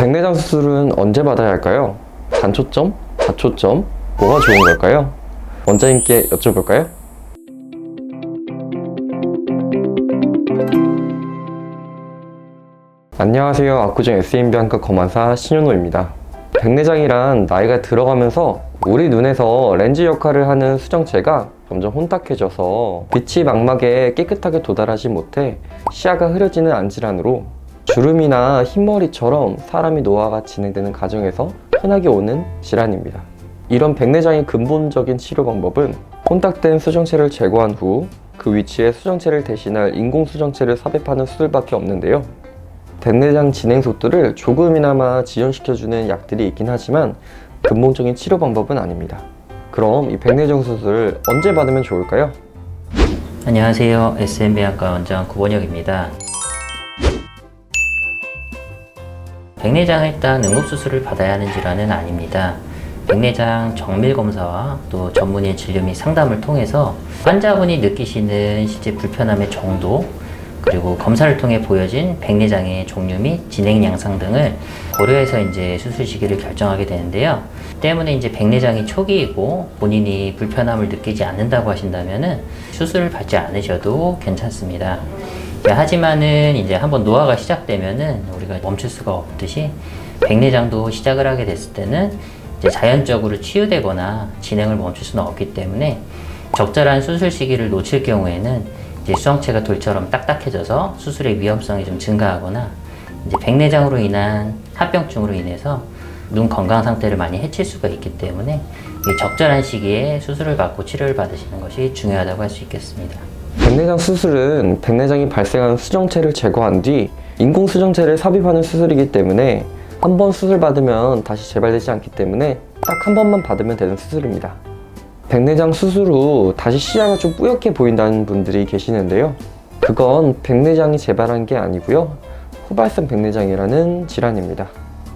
백내장 수술은 언제 받아야 할까요? 단초점? 다초점? 뭐가 좋은 걸까요? 원장님께 여쭤볼까요? 안녕하세요. 압구정 SMB안과 검안사 신현호입니다. 백내장이란 나이가 들어가면서 우리 눈에서 렌즈 역할을 하는 수정체가 점점 혼탁해져서 빛이 망막에 깨끗하게 도달하지 못해 시야가 흐려지는 안질환으로 주름이나 흰머리처럼 사람이 노화가 진행되는 과정에서 흔하게 오는 질환입니다. 이런 백내장의 근본적인 치료 방법은 혼탁된 수정체를 제거한 후 그 위치에 수정체를 대신할 인공 수정체를 삽입하는 수술밖에 없는데요. 백내장 진행 속도를 조금이나마 지연시켜주는 약들이 있긴 하지만 근본적인 치료 방법은 아닙니다. 그럼 이 백내장 수술 언제 받으면 좋을까요? 안녕하세요. SMB안과 원장 구본혁입니다. 백내장을 딴 응급수술을 받아야 하는 질환은 아닙니다. 백내장 정밀 검사와 또 전문의 진료 및 상담을 통해서 환자분이 느끼시는 실제 불편함의 정도 그리고 검사를 통해 보여진 백내장의 종류 및 진행 양상 등을 고려해서 이제 수술 시기를 결정하게 되는데요. 때문에 이제 백내장이 초기이고 본인이 불편함을 느끼지 않는다고 하신다면은 수술을 받지 않으셔도 괜찮습니다. 네, 하지만은 이제 한번 노화가 시작되면은 우리가 멈출 수가 없듯이 백내장도 시작을 하게 됐을 때는 이제 자연적으로 치유되거나 진행을 멈출 수는 없기 때문에 적절한 수술 시기를 놓칠 경우에는 이제 수정체가 돌처럼 딱딱해져서 수술의 위험성이 좀 증가하거나 이제 백내장으로 인한 합병증으로 인해서 눈 건강 상태를 많이 해칠 수가 있기 때문에 이 적절한 시기에 수술을 받고 치료를 받으시는 것이 중요하다고 할 수 있겠습니다. 백내장 수술은 백내장이 발생한 수정체를 제거한 뒤 인공 수정체를 삽입하는 수술이기 때문에 한 번 수술 받으면 다시 재발되지 않기 때문에 딱 한 번만 받으면 되는 수술입니다. 백내장 수술 후 다시 시야가 좀 뿌옇게 보인다는 분들이 계시는데요. 그건 백내장이 재발한 게 아니고요. 후발성 백내장이라는 질환입니다.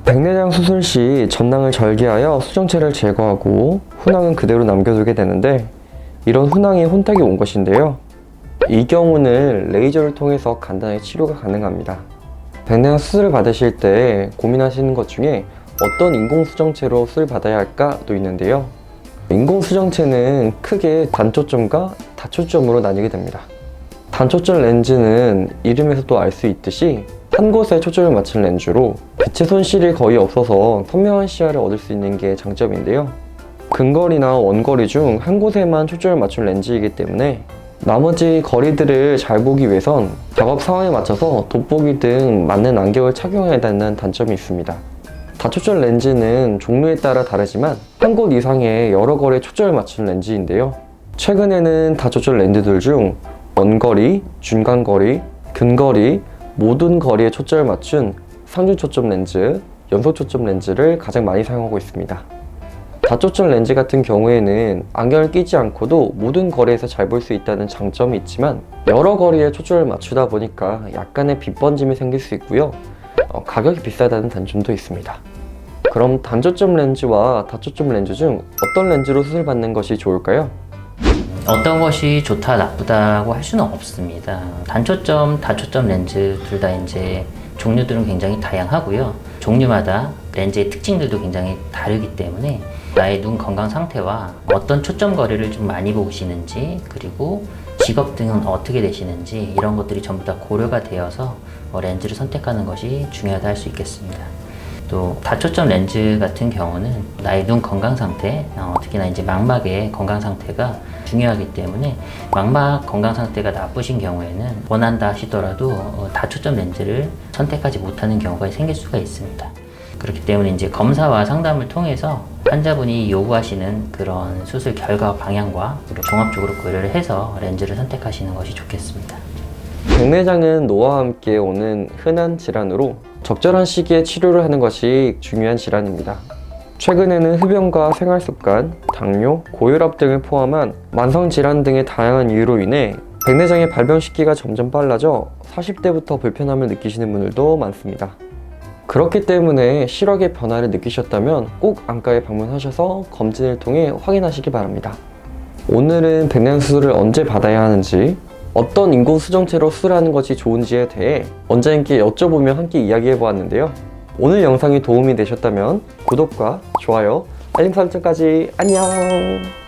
백내장 수술 시 전낭을 절개하여 수정체를 제거하고 훈항은 그대로 남겨두게 되는데 이런 훈항이 혼탁이 온 것인데요. 이 경우는 레이저를 통해서 간단하게 치료가 가능합니다. 백내장 수술을 받으실 때 고민하시는 것 중에 어떤 인공 수정체로 수술 받아야 할까도 있는데요. 인공 수정체는 크게 단초점과 다초점으로 나뉘게 됩니다. 단초점 렌즈는 이름에서도 알 수 있듯이 한 곳에 초점을 맞춘 렌즈로 빛의 손실이 거의 없어서 선명한 시야를 얻을 수 있는 게 장점인데요. 근거리나 원거리 중 한 곳에만 초점을 맞춘 렌즈이기 때문에 나머지 거리들을 잘 보기 위해선 작업 상황에 맞춰서 돋보기 등 맞는 안경을 착용해야 되는 단점이 있습니다. 다초점 렌즈는 종류에 따라 다르지만 한 곳 이상의 여러 거리에 초점을 맞춘 렌즈인데요. 최근에는 다초점 렌즈들 중 원거리, 중간거리, 근거리, 모든 거리에 초점을 맞춘 상중 초점 렌즈, 연속 초점 렌즈를 가장 많이 사용하고 있습니다. 다초점 렌즈 같은 경우에는 안경을 끼지 않고도 모든 거리에서 잘 볼 수 있다는 장점이 있지만 여러 거리에 초점을 맞추다 보니까 약간의 빛 번짐이 생길 수 있고요. 어, 가격이 비싸다는 단점도 있습니다. 그럼 단초점 렌즈와 다초점 렌즈 중 어떤 렌즈로 수술 받는 것이 좋을까요? 어떤 것이 좋다 나쁘다고 할 수는 없습니다. 단초점, 다초점 렌즈 둘 다 이제 종류들은 굉장히 다양하고요. 종류마다 렌즈의 특징들도 굉장히 다르기 때문에 나의 눈 건강 상태와 어떤 초점 거리를 좀 많이 보시는지 그리고 직업 등은 어떻게 되시는지 이런 것들이 전부 다 고려가 되어서 어, 렌즈를 선택하는 것이 중요하다 할 수 있겠습니다. 또 다초점 렌즈 같은 경우는 나의 눈 건강 상태, 어, 특히나 이제 망막의 건강 상태가 중요하기 때문에 망막 건강 상태가 나쁘신 경우에는 원한다 하시더라도 어, 다초점 렌즈를 선택하지 못하는 경우가 생길 수가 있습니다. 그렇기 때문에 이제 검사와 상담을 통해서 환자분이 요구하시는 그런 수술 결과 방향과 종합적으로 고려를 해서 렌즈를 선택하시는 것이 좋겠습니다. 백내장은 노화와 함께 오는 흔한 질환으로 적절한 시기에 치료를 하는 것이 중요한 질환입니다. 최근에는 흡연과 생활 습관, 당뇨, 고혈압 등을 포함한 만성 질환 등의 다양한 이유로 인해 백내장의 발병 시기가 점점 빨라져 40대부터 불편함을 느끼시는 분들도 많습니다. 그렇기 때문에 시력의 변화를 느끼셨다면 꼭 안과에 방문하셔서 검진을 통해 확인하시기 바랍니다. 오늘은 백내장 수술을 언제 받아야 하는지, 어떤 인공 수정체로 수술하는 것이 좋은지에 대해 원장님께 여쭤보며 함께 이야기해 보았는데요. 오늘 영상이 도움이 되셨다면 구독과 좋아요, 알림 설정까지 안녕!